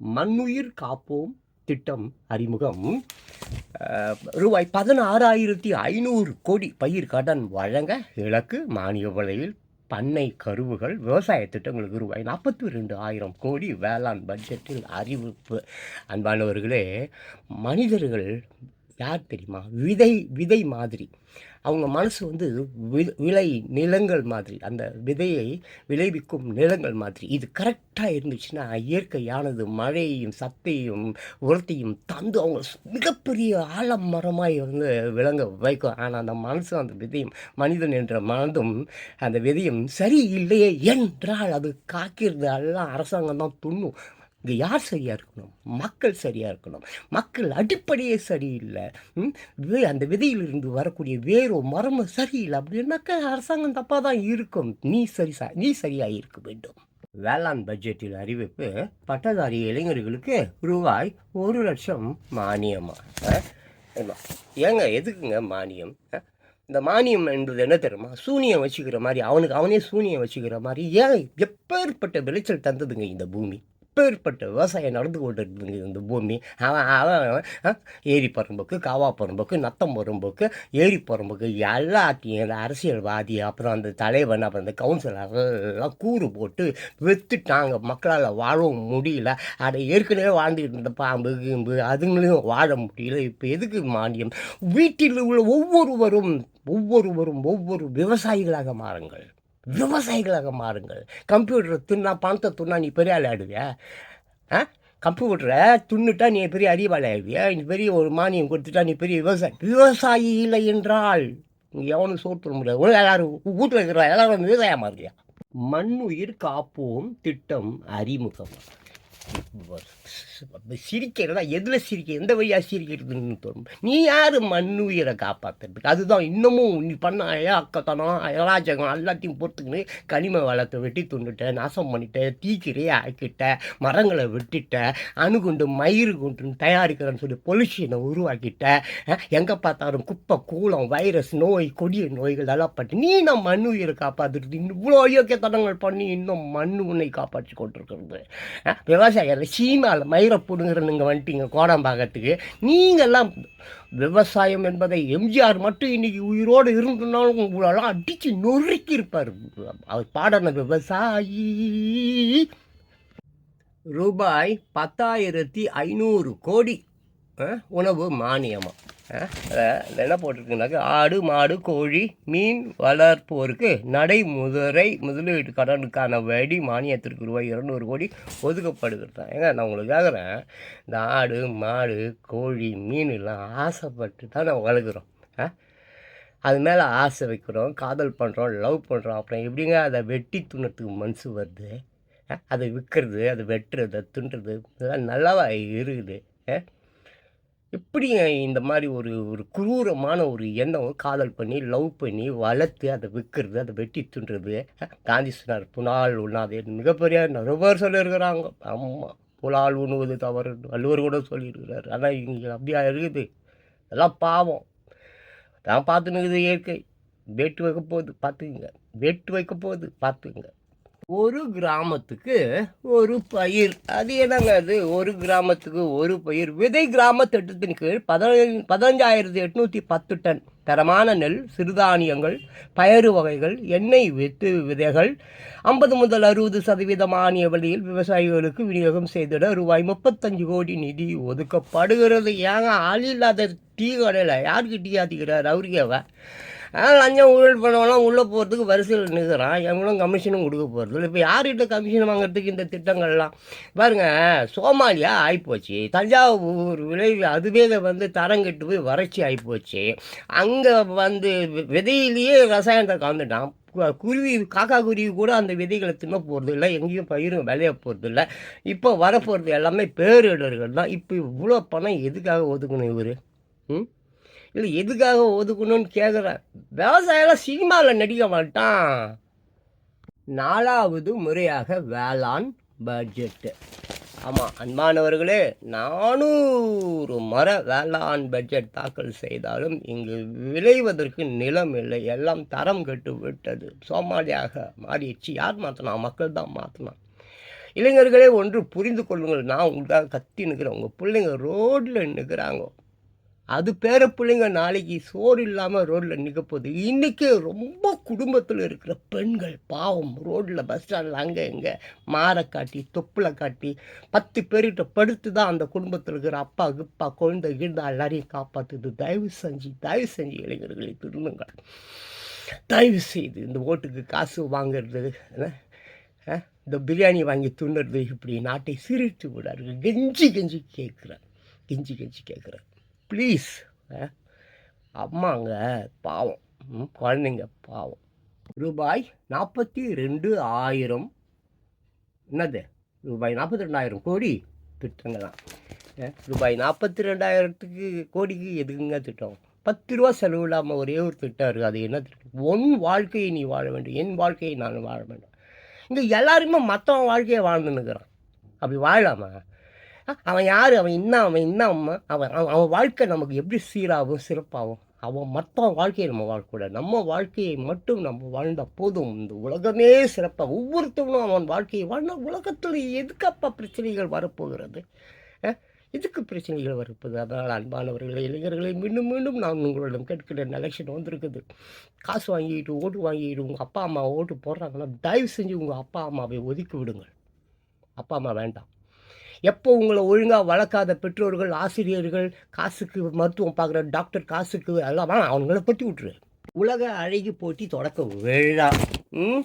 மண்ணுயிர் காப்போம் திட்டம் அறிமுகம். ரூபாய் பதினாறாயிரத்தி ஐநூறு கோடி பயிர் கடன் வழங்க இலக்கு. மானிய விலையில் பண்ணை கருவுகள் விவசாய திட்டங்களுக்கு ரூபாய் நாற்பத்தி ரெண்டு ஆயிரம் கோடி. வேளாண் பட்ஜெட்டில் அறிவிப்பு. அன்பானவர்களே மனிதர்கள் யார் தெரியுமா? விதை விதை மாதிரி. அவங்க மனசு வந்து வி- விளை நிலங்கள் மாதிரி அந்த விதையை விளைவிக்கும் நிலங்கள் மாதிரி. இது கரெக்டாக இருந்துச்சுன்னா இயற்கையானது மழையையும் சத்தையும் உரத்தையும் தந்து அவங்க மிகப்பெரிய ஆலமரமாய் வந்து விளங்க வைக்கும். ஆனால் அந்த மனசு அந்த விதையும் மனிதன் என்ற மனதும் அந்த விதையும் சரியில்லையே என்றால் அது காக்கிறது எல்லாம் அரசாங்கம் தான் துண்ணும். இங்கே யார் சரியாக இருக்கணும்? மக்கள் சரியாக இருக்கணும். மக்கள் அடிப்படையே சரியில்லை. வே- அந்த விதையிலிருந்து வரக்கூடிய வேரோ மரமோ சரியில்லை அப்படின்னாக்கா அரசாங்கம் தப்பாக தான் இருக்கும். நீ சரி நீ சரியாக இருக்க வேண்டும். வேளாண் பட்ஜெட்டில் அறிவிப்பு பட்டதாரி இளைஞர்களுக்கு ரூபாய் ஒரு லட்சம் மானியமாக ஏங்க எதுக்குங்க மானியம்? இந்த மானியம் என்பது என்ன தெரியுமா? சூனியம் வச்சுக்கிற மாதிரி அவனுக்கு அவனே சூனியம் வச்சுக்கிற மாதிரி ஏன் எப்பேற்பட்ட விளைச்சல் தந்ததுங்க இந்த பூமி? எப்பேற்பட்ட விவசாயம் நடந்து கொண்டு இருக்குதுங்க இந்த பூமி. அவன் அவன் அவன், ஏரி பரம்புக்கு காவா பரம்புக்கு நத்தம் பரம்புக்கு ஏரி பரம்புக்கு எல்லாத்தையும் இந்த அரசியல்வாதி அப்புறம் அந்த தலைவன் அப்புறம் அந்த கவுன்சிலர் எல்லாம் கூறு போட்டு விற்றுட்டாங்க மக்களால் வாழவும் முடியல. அதை ஏற்கனவே வாழ்ந்துக்கிட்டு இருந்த பாம்பு கீம்பு அதுங்களையும் வாழ முடியல. இப்போ எதுக்கு மானியம்? வீட்டில் உள்ள ஒவ்வொருவரும் ஒவ்வொருவரும் ஒவ்வொரு விவசாயிகளாக மாறுங்கள். விவசாயிகளாக மாறுங்கள். கம்ப்யூட்டர் துண்ணா பணத்தை துண்ணா நீ பெரிய ஆள் ஆடுவியா ஆ? கம்ப்யூட்டரை துண்ணுட்டா நீ பெரிய அறிவாளி ஆயிடுவியா? நீ பெரிய ஒரு மானியம் கொடுத்துட்டா நீ பெரிய விவசாயி. விவசாயி இல்லை என்றால் நீ எவனும் சோற்று முடியாது. உலக எல்லாரும் வீட்டில் இருக்கிற எல்லாரும் விவசாயமாக இருக்கியா? மண்ணுயிர் காப்போம் திட்டம் அறிமுகம். சிரிக்கிறதா? எதில் சிரிக்க? எந்த வழியாக சிரிக்கிறதுன்னு தோணும். நீ யார்? உயிரை காப்பாற்றுறதுக்கு அதுதான் இன்னமும் நீ பண்ண அக்கத்தனம் அராஜகம் எல்லாத்தையும் பொறுத்துக்கின்னு கனிம வளத்தை வெட்டி துண்டுட்ட நாசம் பண்ணிட்ட தீக்கிரையை ஆக்கிட்ட மரங்களை வெட்டிட்ட அணுகுண்டு மயிறு குண்டுன்னு தயாரிக்கிறேன்னு சொல்லி பொல்யூஷனை உருவாக்கிட்ட எங்கே பார்த்தாலும் குப்பை கூலம் வைரஸ் நோய் கொடிய நோய்கள் எல்லாம் பட்டு நீ நான் மண் உயிரை காப்பாற்றுறது இவ்வளோ அயோக்கியத்தனங்கள் பண்ணி இன்னும் மண் உன்னை காப்பாற்றி கொண்டிருக்கிறது. அஹ், விவசாயிகள் சீமாவில் மயிரை பிடுங்குற நீங்கள் வந்துட்டீங்க கோடம்பாக்கத்துக்கு நீங்கள்லாம் விவசாயம் என்பதை எம்ஜிஆர் மட்டும் இன்றைக்கி உயிரோடு இருந்தனாலும் உங்களெல்லாம் அடித்து நொறுக்கி இருப்பார் அவர் பாடின விவசாயி. ரூபாய் பத்தாயிரத்தி ஐநூறு கோடி உணவு மானியமாக அஹ், என்ன போட்டிருக்குனாக்கா ஆடு மாடு கோழி மீன் வளர்ப்போருக்கு நடைமுதலை முதலீட்டு கடனுக்கான வடி மானியத்திற்கு ரூபாய் இரநூறு கோடி ஒதுக்கப்படுகிறது ஏங்க நான் உங்களுக்கு கேட்குறேன் இந்த ஆடு மாடு கோழி மீன் எல்லாம் ஆசைப்பட்டு தான் நான் வளர்க்குறோம். ஆ அது மேலே ஆசை வைக்கிறோம் காதல் பண்ணுறோம் லவ் பண்ணுறோம் அப்புறம் எப்படிங்க அதை வெட்டி துண்ணத்துக்கு மனசு வருது? ஆ? அதை விற்கிறது அதை வெட்டுறது துண்டுறது இதெல்லாம் நல்லாவா இருக்குது? எப்படி இந்த மாதிரி ஒரு ஒரு குரூரமான ஒரு எண்ணம் காதல் பண்ணி லவ் பண்ணி வளர்த்து அதை விற்கிறது அதை வெட்டி துண்டுறது காந்தி சொன்னார் புனால் உண்ணாதே மிகப்பெரிய நிறைய பேர் சொல்லியிருக்கிறாங்க. ஆமாம் புலால் உண்ணுவது தவறு வள்ளுவர் கூட சொல்லியிருக்கிறார். ஆனால் இங்கே அப்படியா இருக்குது? அதெல்லாம் பாவம். நான் பார்த்துனுக்குது இயற்கை. வேட்டு வைக்க போகுது பார்த்துக்குங்க. வேட்டு வைக்க போகுது பார்த்துக்குங்க. ஒரு கிராமத்துக்கு ஒரு பயிர். அது என்னங்க அது? ஒரு கிராமத்துக்கு ஒரு பயிர். விதை கிராம திட்டத்தின் கீழ் பதினஞ்சு பதினஞ்சாயிரத்தி எட்நூற்றி பத்து டன் தரமான நெல் சிறுதானியங்கள் பயறு வகைகள் எண்ணெய் வித்து விதைகள் ஐம்பது முதல் அறுபது சதவீத மானிய வழியில் விவசாயிகளுக்கு விநியோகம் செய்திட ரூபாய் முப்பத்தஞ்சு கோடி நிதி ஒதுக்கப்படுகிறது. ஏங்க ஆள் இல்லாத டீ கடையில் யாருக்கு டீ ஆத்திக்கிறார் லஞ்சம் ஊழல் பண்ணவெல்லாம் உள்ளே போகிறதுக்கு வரிசையில் நிற்கிறான் எவங்களும் கமிஷனும் கொடுக்க போகிறது இப்போ யார்கிட்ட கமிஷன் வாங்குறதுக்கு இந்த திட்டங்கள்லாம்? பாருங்கள் சோமாலியா ஆகிப்போச்சு தஞ்சாவூர் விளைவு அதுவே வந்து தரங்கெட்டு போய் வறட்சி ஆகிப்போச்சு அங்கே வந்து விதையிலேயே ரசாயனத்தை கலந்துட்டான். குருவி காக்கா குருவி கூட அந்த விதைகளை தின்ன போகிறது இல்லை. எங்கேயும் பயிரும் விளைய போகிறது இல்லை. இப்போ வரப்போகிறது எல்லாமே பேரிடர்கள் தான். இப்போ இவ்வளோ பணம் எதுக்காக ஒதுக்கணும் இவர்? ம்? இல்லை எதுக்காக ஒதுக்கணும்னு கேட்குறேன் விவசாயம்லாம் சினிமாவில் நடிக்க மாட்டான். நாலாவது முறையாக வேளாண் பட்ஜெட்டு ஆமாம் அன்பானவர்களே நானூறு மர வேளாண் பட்ஜெட் தாக்கல் செய்தாலும் இங்கு விளைவதற்கு நிலம் இல்லை. எல்லாம் தரம் கெட்டு விட்டது. சோமாலியாக மாறிடுச்சு. யார் மாற்றினா மக்கள் தான் மாற்றினான் இளைஞர்களே ஒன்று புரிந்து கொள்ளுங்கள். நான் உங்களுக்காக கத்தி நிற்கிறேன். உங்கள் பிள்ளைங்க ரோட்டில் நிற்கிறாங்க. அது பேர பிள்ளைங்க நாளைக்கு சோறு இல்லாமல் ரோட்டில் நிற்க போகுது. இன்றைக்கி ரொம்ப குடும்பத்தில் இருக்கிற பெண்கள் பாவம். ரோட்டில் பஸ் ஸ்டாண்டில் அங்கே இங்கே மாரை காட்டி தொப்பில் காட்டி பத்து பேர்கிட்ட படுத்து தான் அந்த குடும்பத்தில் இருக்கிற அப்பா கிப்பா குழந்தை கிழந்த எல்லாரையும் காப்பாற்றுது தயவு செஞ்சு தயவு செஞ்சு இளைஞர்களை திருந்துங்கள். தயவு செய்து இந்த ஓட்டுக்கு காசு வாங்குறது இந்த பிரியாணி வாங்கி துண்ணுறது இப்படி நாட்டை சிரித்து விடார்கள் கெஞ்சி கெஞ்சி கேட்குறேன். கெஞ்சி கெஞ்சி கேட்குறேன். ப்ளீஸ். அம்மாங்க பாவம். ம், குழந்தைங்க பாவம். ரூபாய் நாற்பத்தி ரெண்டு ஆயிரம். என்னது? ரூபாய் நாற்பத்தி ரெண்டாயிரம் கோடி? திட்டங்க தான். ரூபாய் நாற்பத்தி ரெண்டாயிரத்துக்கு கோடிக்கு எதுக்குங்க திட்டம்? பத்து ரூபா செலவு இல்லாமல் ஒரே ஒரு திட்டம் இருக்குது அது என்ன திட்டம் உன் வாழ்க்கையை நீ வாழ வேண்டும் என் வாழ்க்கையை நான் வாழ வேண்டும். இங்கே எல்லாருமே மற்றவன் வாழ்க்கையை வாழ்ந்துன்னுக்குறான். அப்படி வாழலாமா? அவன் யார்? அவன் என்ன அவன் என்ன அம்மா? அவன் அவன் அவன் வாழ்க்கை நமக்கு எப்படி சீராகும் சிறப்பாகும் அவன் மற்ற வாழ்க்கையை நம்ம வாழக்கூடாது. நம்ம வாழ்க்கையை மட்டும் நம்ம வாழ்ந்த போதும். இந்த உலகமே சிறப்பாக ஒவ்வொருத்தவனும் அவன் வாழ்க்கையை வாழ்ந்த உலகத்தில் எதுக்கப்பா பிரச்சனைகள் வரப்போகிறது? எதுக்கு பிரச்சனைகள் வருப்பது அதனால் அன்பானவர்களை இளைஞர்களை மீண்டும் மீண்டும் நான் உங்களிடம் கேட்கிறேன் எலெக்ஷன் வந்திருக்குது. காசு வாங்கிட்டு ஓட்டு வாங்கிட்டு உங்கள் அப்பா அம்மா ஓட்டு போடுறாங்கன்னா தயவு செஞ்சு உங்கள் அப்பா அம்மாவை ஒதுக்கி விடுங்கள். அப்பா அம்மா வேண்டாம். எப்போ உங்களை ஒழுங்காக வளர்க்காத பெற்றோர்கள் ஆசிரியர்கள் காசுக்கு மருத்துவம் பார்க்குற டாக்டர் காசுக்கு எல்லாம் அவங்கள பற்றி விட்டுரு. உலக அழகி போட்டி தொடக்க விழா. ம்?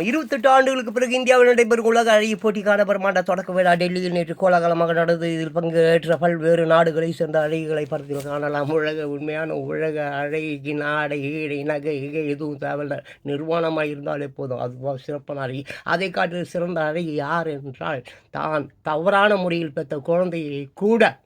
இருபத்தெட்டு ஆண்டுகளுக்கு பிறகு இந்தியாவில் நடைபெறும் உலக அழகி போட்டி பிரமாண்ட தொடக்க விழா டெல்லியில் நேற்று கோலாகலமாக நடந்தது இதில் பங்கேற்ற பல்வேறு நாடுகளை சேர்ந்த அழகிகளை படத்தில் காணலாம். உலக உண்மையான உலக அழகி நாடை ஈடை நகை இகை எதுவும் தேவையில்லை. நிர்வாணமாக இருந்தாலே போதும். அது சிறப்பான அழகி. அதை காட்டில் சிறந்த அழகி யார் என்றால் தான் தவறான முறையில் பெற்ற குழந்தையை கூட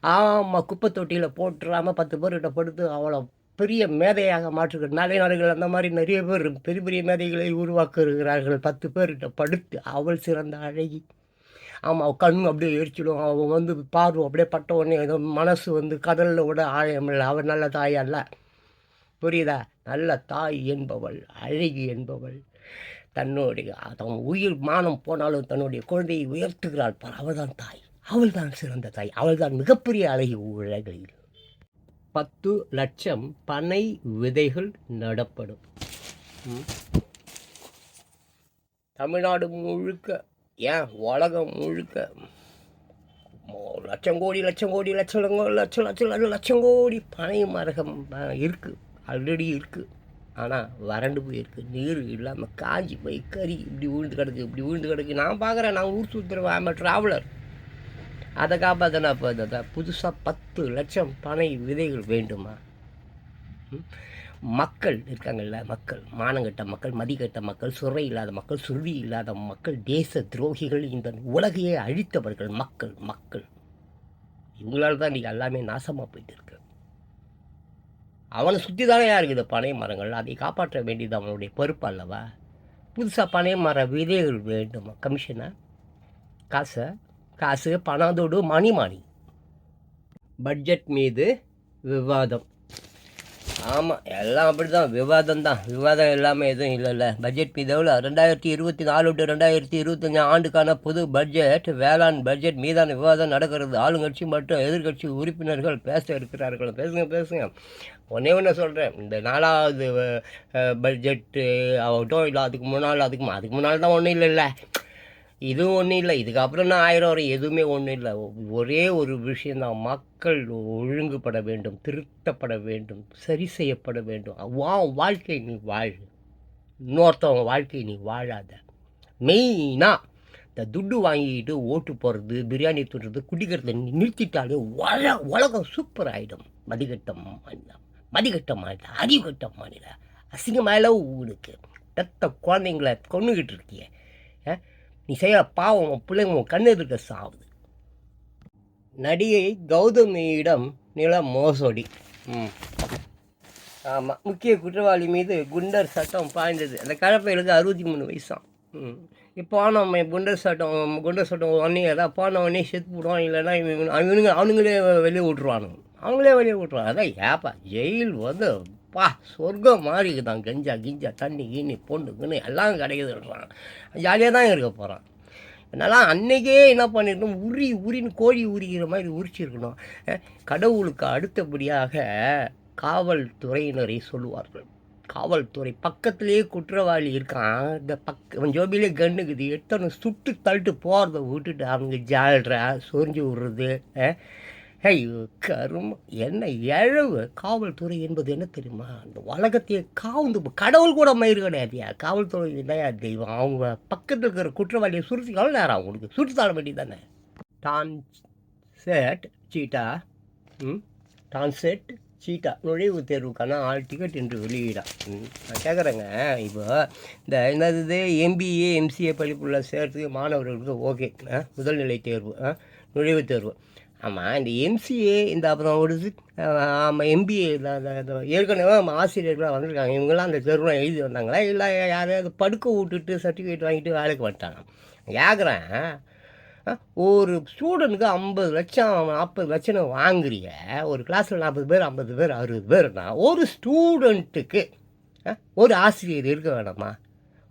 ஆமாம் குப்பை தொட்டியில் போட்டுறாமல் பத்து பேர்கிட்ட படுத்து அவளை பெரிய மேதையாக மாற்றுகிற நாளை நாடுகள் அந்த மாதிரி நிறைய பேர் பெரிய பெரிய மேதைகளை உருவாக்குகிறார்கள். பத்து பேர்கிட்ட படுத்து அவள் சிறந்த அழகி. ஆமாம் அவள் கண் அப்படியே எரிச்சிடும் அவன் வந்து பார்வை அப்படியே பட்ட உடனே ஏதோ மனசு வந்து கடலில் விட ஆழமில்லை அவள் நல்ல தாய் அல்ல. புரியுதா? நல்ல தாய் என்பவள் அழகி என்பவள். தன்னுடைய தன் உயிர் மானம் போனாலும் தன்னுடைய குழந்தையை உயர்த்துகிறாள் அவள் தான் தாய். அவள் தான் சிறந்த தாய். அவள் தான் மிகப்பெரிய அழகி உலகில். பத்து லட்சம் பனை விதைகள் நடப்படும். தமிழ்நாடு முழுக்க ஏன் உலகம் முழுக்க லட்சம் கோடி லட்சம் கோடி லட்சம் லட்சம் லட்சம் லட்சம் லட்சம் கோடி பனை மரகம் இருக்குது ஆல்ரெடி இருக்குது ஆனால் வறண்டு போயிருக்கு. நீர் இல்லாமல் காஞ்சி போய் கறி இப்படி விழுந்து கிடக்கு இப்படி விழுந்து கிடக்கு. நான் பார்க்குறேன் நான் ஊர் சுற்றுறேன் ஆமாம் ட்ராவலர் அதை காப்பாற்றினா இப்போ புதுசாக பத்து லட்சம் பனை விதைகள் வேண்டுமா? ம்? மக்கள் இருக்காங்கல்ல மக்கள். மானங்கட்ட மக்கள் மதிக்கட்ட மக்கள் சுரை இல்லாத மக்கள் சுருதி இல்லாத மக்கள் தேச துரோகிகள் இந்த உலகையே அழித்தவர்கள் மக்கள் மக்கள். இவங்களால தான் இன்றைக்கி எல்லாமே நாசமாக போயிட்டு இருக்கு அவனை சுற்றி தானே இருக்குது? பனை மரங்கள். அதை காப்பாற்ற வேண்டியது அவனுடைய பொறுப்பு அல்லவா? புதுசாக பனை மர விதைகள் வேண்டுமா? கமிஷனை? காசை? காசு பணத்தோடு மணி மணி பட்ஜெட் மீது விவாதம். ஆமாம் எல்லாம் அப்படி தான் விவாதம் தான் விவாதம் இல்லாமல் எதுவும் இல்லைல்ல. பட்ஜெட் மீது எவ்வளோ ரெண்டாயிரத்தி இருபத்தி நாலு டு ரெண்டாயிரத்தி இருபத்தஞ்சு ஆண்டுக்கான புது பட்ஜெட் வேளாண் பட்ஜெட் மீதான விவாதம் நடக்கிறது. ஆளுங்கட்சி மற்றும் எதிர்க்கட்சி உறுப்பினர்கள் பேச இருக்கிறார்கள். பேசுங்க பேசுங்க. ஒன்றே ஒன்று சொல்கிறேன் இந்த நாலாவது பட்ஜெட்டு ஆகட்டும் இல்லை அதுக்கு முன்னால் அதுக்கு அதுக்கு முன்னால் தான் ஒன்றும் இல்லைல்ல. இதுவும் ஒன்றும் இல்லை. இதுக்கப்புறம் தான் ஆயிரம் வரை எதுவுமே ஒன்றும் இல்லை. ஒரே ஒரு விஷயந்தான் மக்கள் ஒழுங்குபட வேண்டும் திருத்தப்பட வேண்டும் சரி செய்யப்பட வேண்டும். வா வாழ்க்கை நீ வாழ். இன்னொருத்தவங்க வாழ்க்கை நீ வாழாத. மெயினாக இந்த துட்டு வாங்கிட்டு ஓட்டு போடுறது பிரியாணி துடுறது குடிக்கிறத நி- நிறுத்திட்டாலே உல உலகம் சூப்பர் ஆகிடும் மதிக்கட்ட மாநிலம் மதிக்கட்ட மாநிலம் அறிவுகட்ட மாநிலம். அசிங்கமாயில ஊருக்கு பெத்த குழந்தைங்கள கொண்டுகிட்டு இருக்கிய. நீ செய்கிற பாவம் உன் பிள்ளைங்க உன் கண்ணு இருக்க சாவுது. நடிகை கௌதமியிடம் நில மோசடி. ம். ஆமாம் முக்கிய குற்றவாளி மீது குண்டர் சட்டம் பாய்ந்தது. அந்த கலப்பையிலுக்கு அறுபத்தி மூணு வயசாம். ம். இப்போ நம்ம குண்டர் சட்டம் குண்டர் சட்டம் உடனே ஏதாவது போன உடனே செத்து போடுவான் இல்லைன்னா இவங்க அவனுங்க அவனுங்களே வெளியே விட்ருவானுங்க அவங்களே வெளியே விட்ருவான் அதான் ஏப்பா ஜெயில் வந்து பா சொர்க்கம் மாதிரி இருக்குதான் கஞ்சா கிஞ்சா தண்ணி கீனி பொண்ணு கிண்ணு எல்லாம் கிடைக்குதுன்றான். ஜாலியாக தான் இருக்க போகிறான் அதனால் அன்னைக்கே என்ன பண்ணிருக்கணும்? உரி உரின்னு கோழி உரிக்கிற மாதிரி உரிச்சிருக்கணும். கடவுளுக்கு அடுத்தபடியாக காவல்துறையினரை சொல்லுவார்கள். காவல்துறை பக்கத்துலேயே குற்றவாளி இருக்கான். இந்த பக்க ஜோபிலே கண்ணுக்குது எத்தனை சுட்டு தள்ளிட்டு போகிறத விட்டுட்டு அவங்க ஜாழ்றா சொரிஞ்சு விடுறது. ஆ ஐயோ கரும் என்ன இழவு காவல்துறை என்பது என்ன தெரியுமா? அந்த உலகத்தையே காவுந்து கடவுள் கூட மயிர் கிடையாதுயா காவல்துறை இல்லையா தெய்வம். அவங்க பக்கத்தில் இருக்கிற குற்றவாளியை சுருத்தி எவ்வளோ நேரம் அவங்களுக்கு சுருத்தி தாழ வேண்டியதானே டான் செட் சீட்டா. ம்? டான் செட் சீட்டா. நுழைவுத் தேர்வுக்கான ஆள் டிக்கெட் என்று வெளியிடா. ம், நான் கேட்குறேங்க இப்போ இந்த என்னது எம்பிஏ எம்சிஏ படிப்புள்ள சேர்த்து மாணவர்களுக்கு ஓகே. முதல்நிலை தேர்வு. ஆ, நுழைவுத் தேர்வு. ஆமாம் இந்த எம்சிஏ இந்த அப்புறம் ஒரு ஆமாம் எம்பிஏ ஏற்கனவே நம்ம ஆசிரியர்களாக வந்திருக்காங்க. இவங்கெல்லாம் அந்த தெருவில் எழுதி வந்தாங்களா? இல்லை யாரையாவது படுக்க விட்டுட்டு சர்டிஃபிகேட் வாங்கிட்டு வேலைக்கு வந்துட்டாங்க. கேட்குறேன் ஒரு ஸ்டூடெண்ட்டுக்கு ஐம்பது லட்சம் நாற்பது லட்சம் வாங்குறீங்க ஒரு கிளாஸில் நாற்பது பேர் ஐம்பது பேர் அறுபது பேர்னா ஒரு ஸ்டூடெண்ட்டுக்கு ஒரு ஆசிரியர் இருக்க வேணாமா?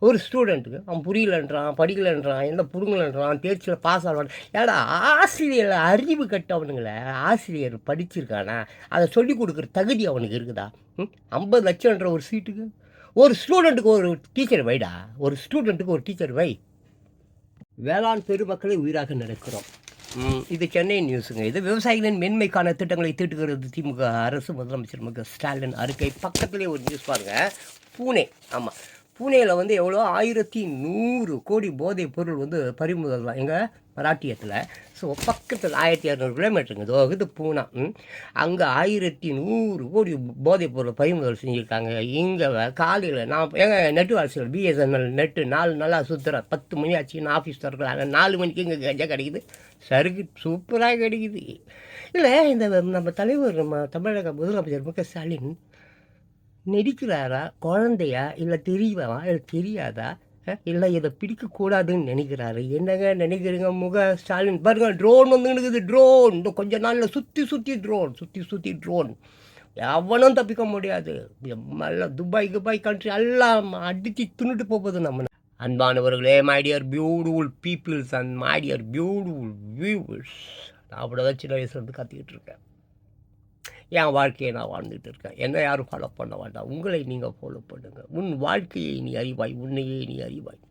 ஒரு ஸ்டூடெண்ட்டுக்கு அவன் புரியலன்றான் படிக்கலன்றான் என்ன புடுங்கலன்றான் தேர்ச்சியில் பாஸ் ஆகலான் ஏடா ஆசிரியர் அறிவு கட்டவனுங்களே ஆசிரியர் படிச்சிருக்கானா? அதை சொல்லி கொடுக்குற தகுதி அவனுக்கு இருக்குதா? ம்? ஐம்பது லட்சம்ன்ற ஒரு சீட்டுக்கு ஒரு ஸ்டூடெண்ட்டுக்கு ஒரு டீச்சர் வைடா ஒரு ஸ்டூடெண்ட்டுக்கு ஒரு டீச்சர் வை. வேளாண் பெருமக்களை உயிராக நடக்கிறோம். இது சென்னை நியூஸுங்க இது விவசாயிகளின் மென்மைக்கான திட்டங்களை தீட்டுகிறது திமுக அரசு முதலமைச்சர் மு க ஸ்டாலின் அறிக்கை. பக்கத்திலே ஒரு நியூஸ் பாருங்கள் பூனே ஆமாம் பூனேயில் வந்து எவ்வளோ? ஆயிரத்தி நூறு கோடி போதைப் பொருள் வந்து பறிமுதல் எங்கள் மராட்டியத்தில். ஸோ பக்கத்தில் ஆயிரத்தி இரநூறு கிலோமீட்டருங்க தோகுது பூனா. ம். அங்கே ஆயிரத்தி நூறு கோடி போதைப் பொருள் பறிமுதல் செஞ்சுருக்காங்க. இங்கே காலையில் நான் எங்க நெட்டு அரசியல் பிஎஸ்என்எல் நெட்டு நாலு நாளாக சுற்றுறேன் பத்து மணி ஆச்சுன்னு ஆஃபீஸ் திறக்கிறாங்க நாலு மணிக்கு இங்கே கஞ்சா கிடைக்குது. சருக்கு சூப்பராக கிடைக்குது. இல்லை இந்த நம்ம தலைவர் நம்ம தமிழக முதலமைச்சர் மு க ஸ்டாலின் நெடிக்கிறாரா? குழந்தையா? இல்லை தெரியவா இல்லை தெரியாதா? இல்லை இதை பிடிக்கக்கூடாதுன்னு நினைக்கிறாரு. என்னங்க நினைக்கிறீங்க? முக ஸ்டாலின். பாருங்க ட்ரோன் வந்து இருக்குது ட்ரோன் இந்த கொஞ்ச நாளில் சுற்றி சுற்றி ட்ரோன் சுற்றி சுற்றி ட்ரோன் எவனும் தப்பிக்க முடியாது. எல்லாம் துபாய் துபாய் கண்ட்ரி எல்லாம் அடித்து தின்னுட்டு போகுது நம்ம. அன்பானவர்களே my dear beautiful peoples and my dear beautiful viewers நான் அப்படிதான் சின்ன வயசுலேருந்து கற்றுக்கிட்டு இருக்கேன். என் வாழ்க்கையை நான் வாழ்ந்துட்டு இருக்கேன். என்ன யாரும் ஃபாலோ பண்ண வேண்டாம். உங்களை நீங்கள் ஃபாலோ பண்ணுங்கள் உன் வாழ்க்கையை நீ அறிவாய். உன்னையே நீ அறிவாய்.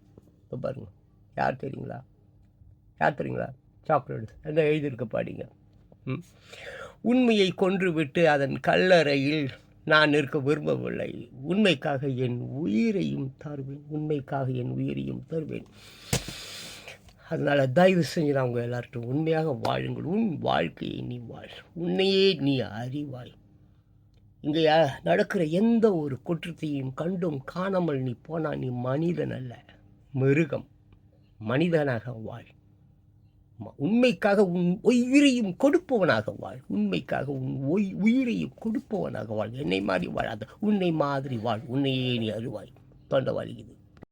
இப்போ பாருங்க. யார் தெரியுங்களா? யார் தெரியுங்களா? சாக்லேட். என்ன எழுதியிருக்க பாடிங்க ம். உண்மையை கொன்றுவிட்டு அதன் கல்லறையில் நான் இருக்க விரும்பவில்லை. உண்மைக்காக என் உயிரையும் தருவேன். உண்மைக்காக என் உயிரையும் தருவேன். அதனால் தயவு செஞ்சு நான் உங்கள் எல்லார்ட்டும் உண்மையாக வாழுங்கள். உன் வாழ்க்கையை நீ வாழ். உன்னையே நீ அறிவாய். இங்கே நடக்கிற எந்த ஒரு குற்றத்தையும் கண்டும் காணாமல் நீ போனால் நீ மனிதன் அல்ல. மிருகம். மனிதனாக வாழ். உண்மைக்காக உன் உயிரையும் கொடுப்பவனாக வாழ். உண்மைக்காக உன் ஒய் உயிரையும் கொடுப்பவனாக வாழ். என்னை மாதிரி வாழாத. உன்னை மாதிரி வாழ். உன்னையே நீ அறிவாய். தொண்டை வலிக்குது.